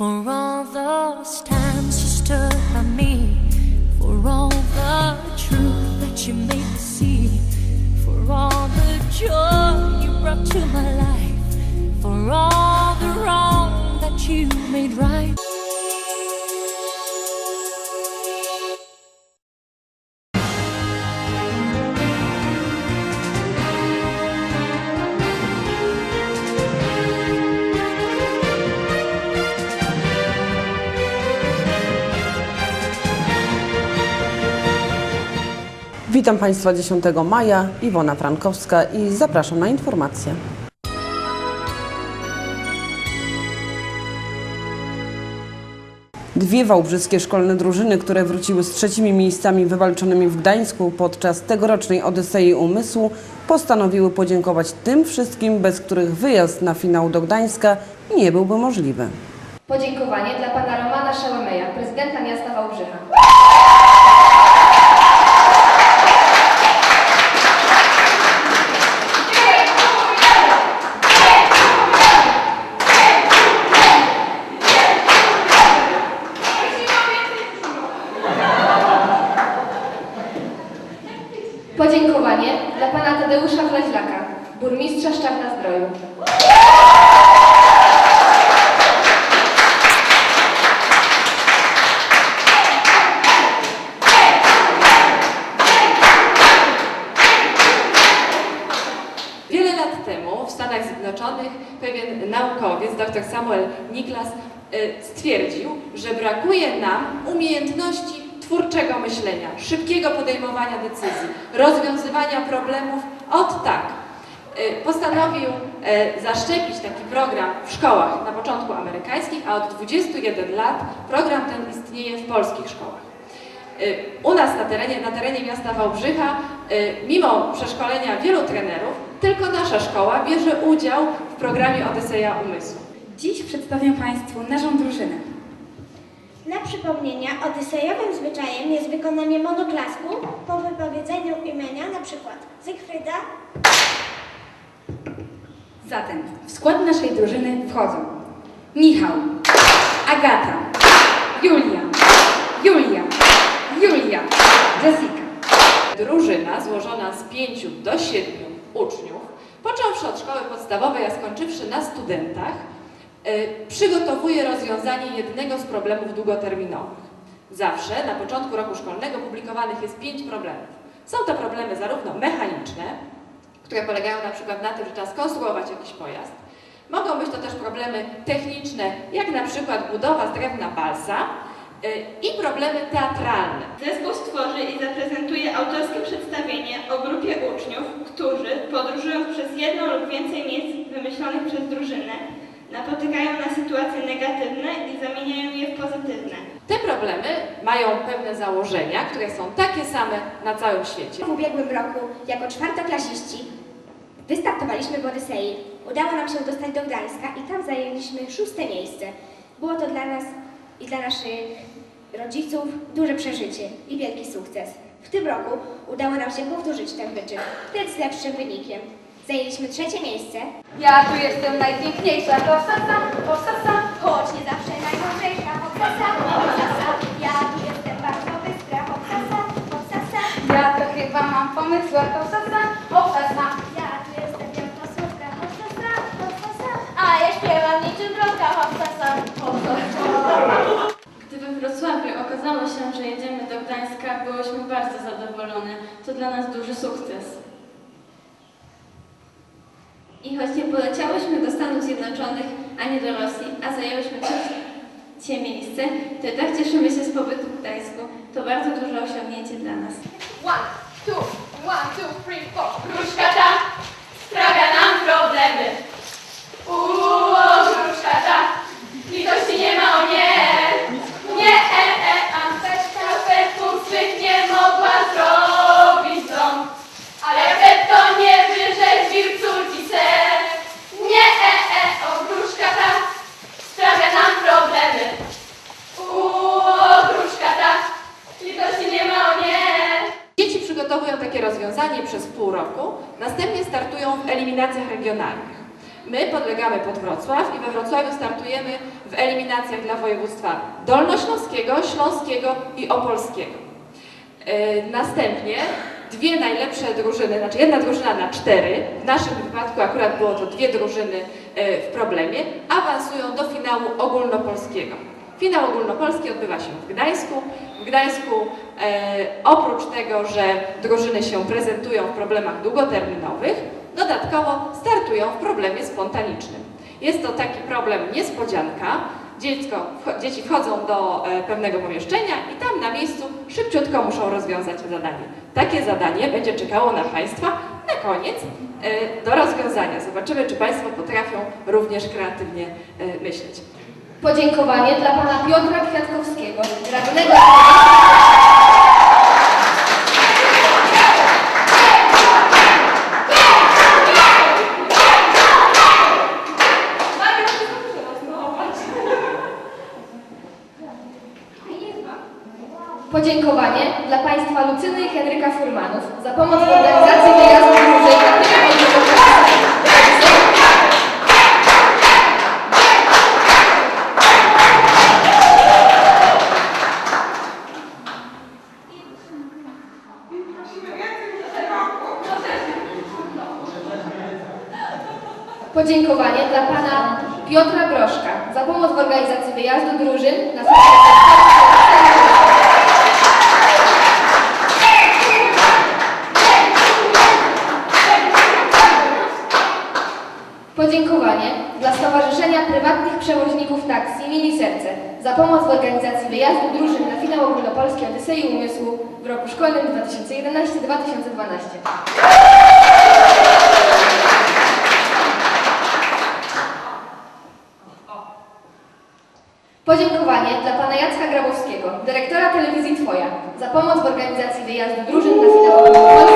For all those times you stood by me, for all the truth that you made me see, for all the joy you brought to my life, for all Witam Państwa 10 maja, Iwona Frankowska i zapraszam na informacje. Dwie wałbrzyskie szkolne drużyny, które wróciły z trzecimi miejscami wywalczonymi w Gdańsku podczas tegorocznej Odysei Umysłu, postanowiły podziękować tym wszystkim, bez których wyjazd na finał do Gdańska nie byłby możliwy. Podziękowanie dla pana Romana Szałemeja, prezydenta miasta Wałbrzycha. Dla pana Tadeusza Wlaźlaka, burmistrza Szczawna Zdroju. Wiele lat temu w Stanach Zjednoczonych pewien naukowiec, dr Samuel Niklas, y, stwierdził, że brakuje nam umiejętności twórczego myślenia, szybkiego podejmowania decyzji, rozwiązywania problemów od tak. Y, Postanowił y, zaszczepić taki program w szkołach na początku amerykańskich, a od 21 lat program ten istnieje w polskich szkołach. Y, U nas na terenie, na terenie miasta Wałbrzycha, y, mimo przeszkolenia wielu trenerów, tylko nasza szkoła bierze udział w programie Odyseja Umysłu. Dziś przedstawię Państwu naszą drużynę. Dla przypomnienia, odysejowym zwyczajem jest wykonanie monoklasku po wypowiedzeniu imienia, na przykład Zygfryda, Zatem w skład naszej drużyny wchodzą Michał, Agata, Julia, Julia, Julia, Jessica. Drużyna złożona z pięciu do siedmiu uczniów, począwszy od szkoły podstawowej, a skończywszy na studentach, przygotowuje rozwiązanie jednego z problemów długoterminowych. Zawsze na początku roku szkolnego publikowanych jest pięć problemów. Są to problemy zarówno mechaniczne, które polegają na przykład na tym, że trzeba skonstruować jakiś pojazd. Mogą być to też problemy techniczne, jak na przykład budowa z drewna balsa y, i problemy teatralne. Zespół stworzy i zaprezentuje autorskie przedstawienie o grupie uczniów, którzy, podróżując przez jedno lub więcej miejsc wymyślonych przez drużynę, napotykają na sytuacje negatywne i zamieniają je w pozytywne. Te problemy mają pewne założenia, które są takie same na całym świecie. W ubiegłym roku jako czwartoklasiści wystartowaliśmy w Odysei. Udało nam się dostać do Gdańska i tam zajęliśmy szóste miejsce. Było to dla nas i dla naszych rodziców duże przeżycie i wielki sukces. W tym roku udało nam się powtórzyć ten wyczyn, ten z lepszym wynikiem. Zajęliśmy trzecie miejsce, Ja tu jestem najpiękniejsza, to sasa, to sasa. choć nie zawsze najmądrzejsza hopsasa, hopsasa. Ja tu jestem bardzo bystra, hopsasa, hopsasa. Ja to chyba mam pomysł, a to sasa, o sasa. ja tu jestem wielka słodka, hostesa, hostesa. A ja śpiewam niczym wrotka, hopsasa, Gdy we Wrocławiu okazało się, że jedziemy do Gdańska, byłyśmy bardzo zadowolone. To dla nas duży sukces. I choć nie poleciałyśmy do Stanów Zjednoczonych ani do Rosji, a zajęłyśmy trzecie miejsce, to i tak cieszymy się z pobytu w Gdańsku. To bardzo duże osiągnięcie dla nas. One, two, one, two, three, four. Takie rozwiązanie przez pół roku, następnie startują w eliminacjach regionalnych. My podlegamy pod Wrocław i we Wrocławiu startujemy w eliminacjach dla województwa dolnośląskiego, śląskiego i opolskiego. E, Następnie dwie najlepsze drużyny, znaczy jedna drużyna na cztery, w naszym wypadku akurat było to dwie drużyny e, w problemie, awansują do finału ogólnopolskiego. Finał ogólnopolski odbywa się w Gdańsku. W Gdańsku e, oprócz tego, że drużyny się prezentują w problemach długoterminowych, dodatkowo startują w problemie spontanicznym. Jest to taki problem niespodzianka. Dziecko, dzieci wchodzą do e, pewnego pomieszczenia i tam na miejscu szybciutko muszą rozwiązać zadanie. Takie zadanie będzie czekało na Państwa na koniec e, do rozwiązania. Zobaczymy, czy Państwo potrafią również kreatywnie e, myśleć. Podziękowanie dla pana Piotra Kwiatkowskiego, radnego. Podziękowanie dla państwa Lucyny i Henryka Furmanów za pomoc w Podziękowanie dla pana Piotra Broszka za pomoc w organizacji wyjazdu drużyn na Podziękowanie dla Stowarzyszenia Prywatnych Przewoźników Taksi Mini Serce za pomoc w organizacji wyjazdu drużyn na finał ogólnopolskiej Odysei Umysłu w roku szkolnym 2011-2012. Podziękowanie dla pana Jacka Grabowskiego, dyrektora telewizji Twoja, za pomoc w organizacji wyjazdu drużyn na finał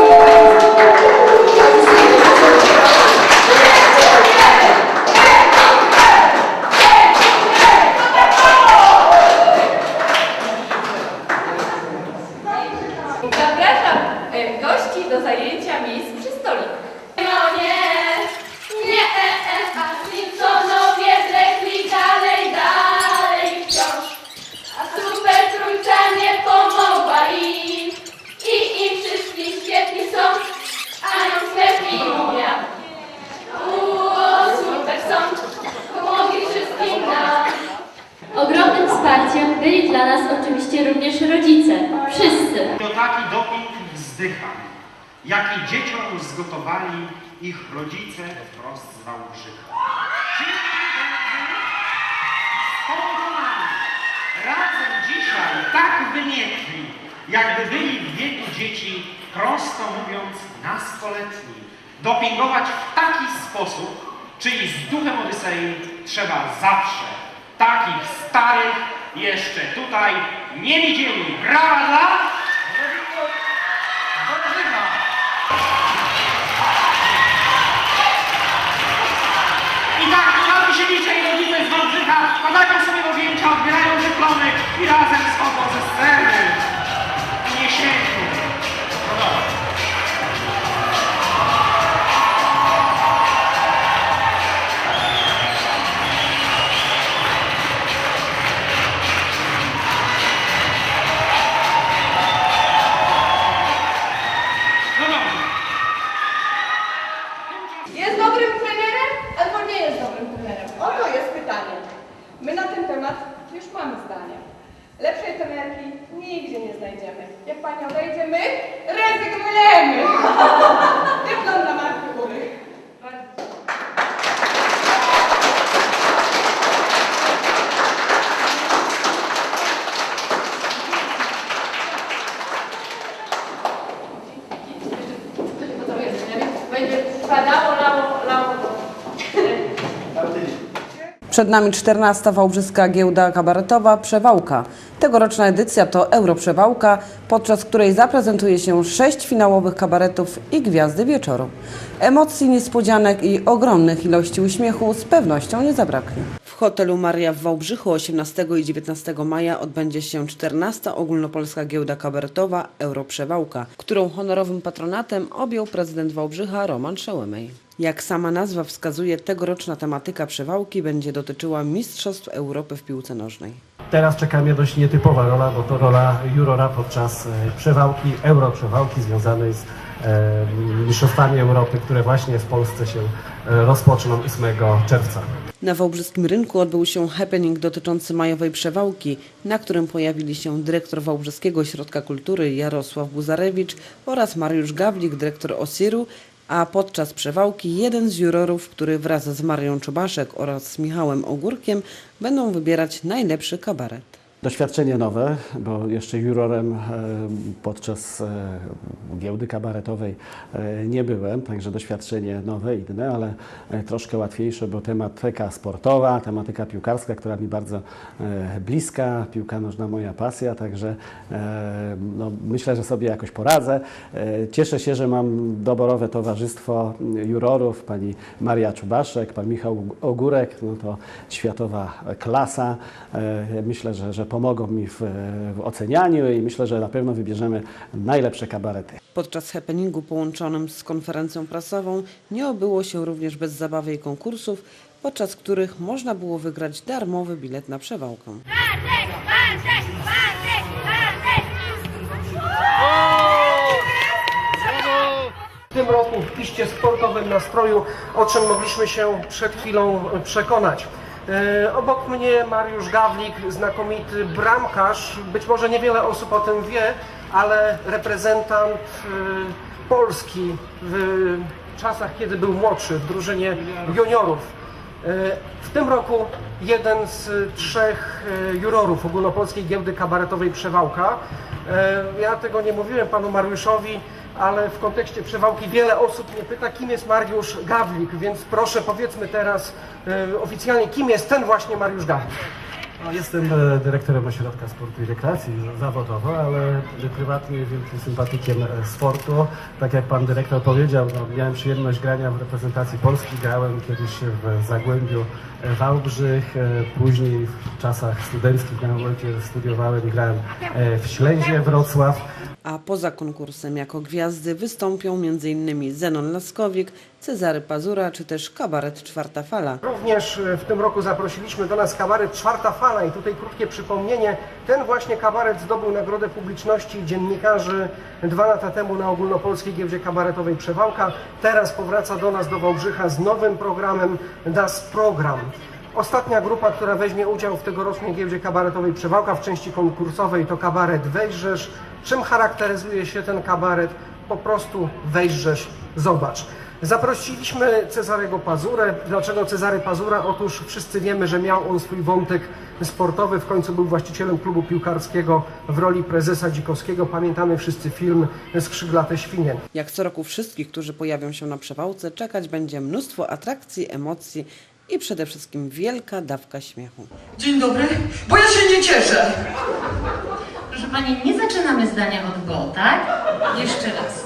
doping wzdychań, jaki dzieciom zgotowali ich rodzice wprost z Wałbrzycha. Razem dzisiaj tak wymietli, jakby byli w wieku dzieci, prosto mówiąc, nastoletni. Dopingować w taki sposób, czyli z duchem Odysei trzeba zawsze takich starych jeszcze tutaj nie widzieli. Brawa dla Wałbrzycha padają sobie do Będzie padało, lało, lało. Przed nami 14. Wałbrzyska Giełda Kabaretowa Przewałka. Tegoroczna edycja to Europrzewałka, podczas której zaprezentuje się sześć finałowych kabaretów i gwiazdy wieczoru. Emocji, niespodzianek i ogromnych ilości uśmiechu z pewnością nie zabraknie. Hotelu Maria w Wałbrzychu 18 i 19 maja odbędzie się 14. ogólnopolska giełda kabaretowa Europrzewałka, którą honorowym patronatem objął prezydent Wałbrzycha Roman Szełemej. Jak sama nazwa wskazuje, tegoroczna tematyka przewałki będzie dotyczyła Mistrzostw Europy w piłce nożnej. Teraz czeka mnie dość nietypowa rola, bo to rola jurora podczas e, przewałki, europrzewałki związanej z e, Mistrzostwami Europy, które właśnie w Polsce się e, rozpoczną 8 czerwca. Na Wałbrzyskim Rynku odbył się happening dotyczący majowej przewałki, na którym pojawili się dyrektor Wałbrzyskiego Ośrodka Kultury Jarosław Buzarewicz oraz Mariusz Gawlik, dyrektor Osiru, a podczas przewałki jeden z jurorów, który wraz z Marią Czubaszek oraz Michałem Ogórkiem będą wybierać najlepszy kabaret. Doświadczenie nowe, bo jeszcze jurorem e, podczas e, giełdy kabaretowej e, nie byłem, także doświadczenie nowe, inne, ale troszkę łatwiejsze, bo tematyka sportowa, tematyka piłkarska, która mi bardzo bliska, piłka nożna moja pasja, także no, myślę, że sobie jakoś poradzę. Cieszę się, że mam doborowe towarzystwo jurorów, pani Maria Czubaszek, pan Michał Ogórek, no to światowa klasa. Myślę, że, że pomogą mi w, w ocenianiu i myślę, że na pewno wybierzemy najlepsze kabarety. Podczas happeningu połączonym z konferencją prasową nie obyło się również bez zabawy i konkursów, podczas których można było wygrać darmowy bilet na przewałkę. W tym roku w piście sportowym nastroju, o czym mogliśmy się przed chwilą przekonać. E, obok mnie Mariusz Gawlik, znakomity bramkarz. Być może niewiele osób o tym wie, ale reprezentant e, Polski w czasach, kiedy był młodszy w drużynie juniorów. E, W tym roku jeden z trzech jurorów ogólnopolskiej giełdy kabaretowej Przewałka. E, Ja tego nie mówiłem panu Mariuszowi, ale w kontekście Przewałki wiele osób mnie pyta, kim jest Mariusz Gawlik, więc proszę powiedzmy teraz e, oficjalnie, kim jest ten właśnie Mariusz Gawlik. No, Jestem e, dyrektorem Ośrodka Sportu i Rekreacji zawodowo, ale prywatnie wielkim sympatykiem e, sportu. Tak jak pan dyrektor powiedział, no, miałem przyjemność grania w reprezentacji Polski. Grałem kiedyś w Zagłębiu e, Wałbrzych, później w czasach studenckich na Wolcie studiowałem i grałem w Ślęzie Wrocław. A poza konkursem jako gwiazdy wystąpią m.in. Zenon Laskowik, Cezary Pazura czy też kabaret Czwarta Fala. Również e, w tym roku zaprosiliśmy do nas kabaret Czwarta Fala i tutaj krótkie przypomnienie. Ten właśnie kabaret zdobył Nagrodę Publiczności Dziennikarzy dwa lata temu na ogólnopolskiej giełdzie kabaretowej Przewałka. Teraz powraca do nas do Wałbrzycha z nowym programem Das Program. Ostatnia grupa, która weźmie udział w tegorocznej giełdzie kabaretowej Przewałka w części konkursowej to kabaret Wejrzesz. Czym charakteryzuje się ten kabaret? Po prostu wejrzesz, zobacz. Zaprosiliśmy Cezarego Pazurę. Dlaczego Cezary Pazura? Otóż wszyscy wiemy, że miał on swój wątek sportowy. W końcu był właścicielem klubu piłkarskiego w roli prezesa Dzikowskiego. Pamiętamy wszyscy film Skrzyglate świnie. Jak co roku wszystkich, którzy pojawią się na przewałce, czekać będzie mnóstwo atrakcji, emocji i przede wszystkim wielka dawka śmiechu. Dzień dobry, bo ja się nie cieszę. Proszę Pani, nie zaczynamy zdania od go, tak? Jeszcze raz.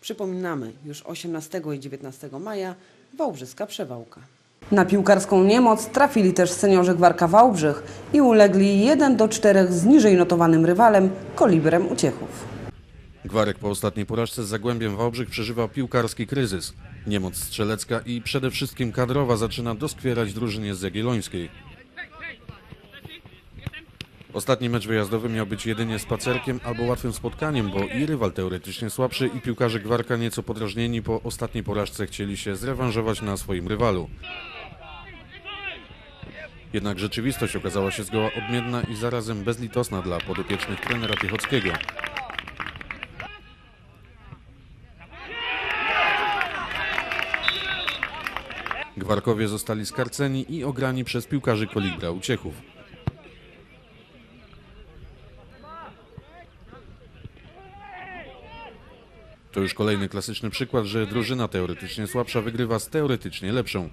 Przypominamy, już 18 i 19 maja Wałbrzyska Przewałka. Na piłkarską niemoc trafili też seniorzy Gwarka Wałbrzych i ulegli 1 do 4 z niżej notowanym rywalem Kolibrem Uciechów. Gwarek po ostatniej porażce z Zagłębiem Wałbrzych przeżywa piłkarski kryzys. Niemoc strzelecka i przede wszystkim kadrowa zaczyna doskwierać drużynie z Jagiellońskiej. Ostatni mecz wyjazdowy miał być jedynie spacerkiem albo łatwym spotkaniem, bo i rywal teoretycznie słabszy i piłkarze Gwarka nieco podrażnieni po ostatniej porażce chcieli się zrewanżować na swoim rywalu. Jednak rzeczywistość okazała się zgoła odmienna i zarazem bezlitosna dla podopiecznych trenera Piechockiego. Gwarkowie zostali skarceni i ograni przez piłkarzy Kolibra Uciechów. To już kolejny klasyczny przykład, że drużyna teoretycznie słabsza wygrywa z teoretycznie lepszą.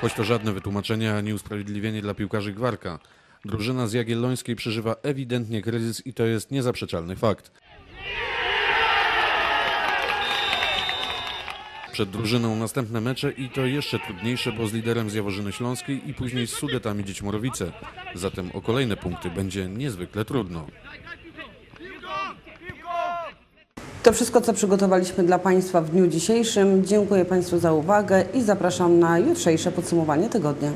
Choć to żadne wytłumaczenie ani usprawiedliwienie dla piłkarzy Gwarka. Drużyna z Jagiellońskiej przeżywa ewidentnie kryzys i to jest niezaprzeczalny fakt. Przed drużyną następne mecze i to jeszcze trudniejsze, bo z liderem z Jaworzyny Śląskiej i później z Sudetami Dziecimorowice. Zatem o kolejne punkty będzie niezwykle trudno. To wszystko, co przygotowaliśmy dla Państwa w dniu dzisiejszym. Dziękuję Państwu za uwagę i zapraszam na jutrzejsze podsumowanie tygodnia.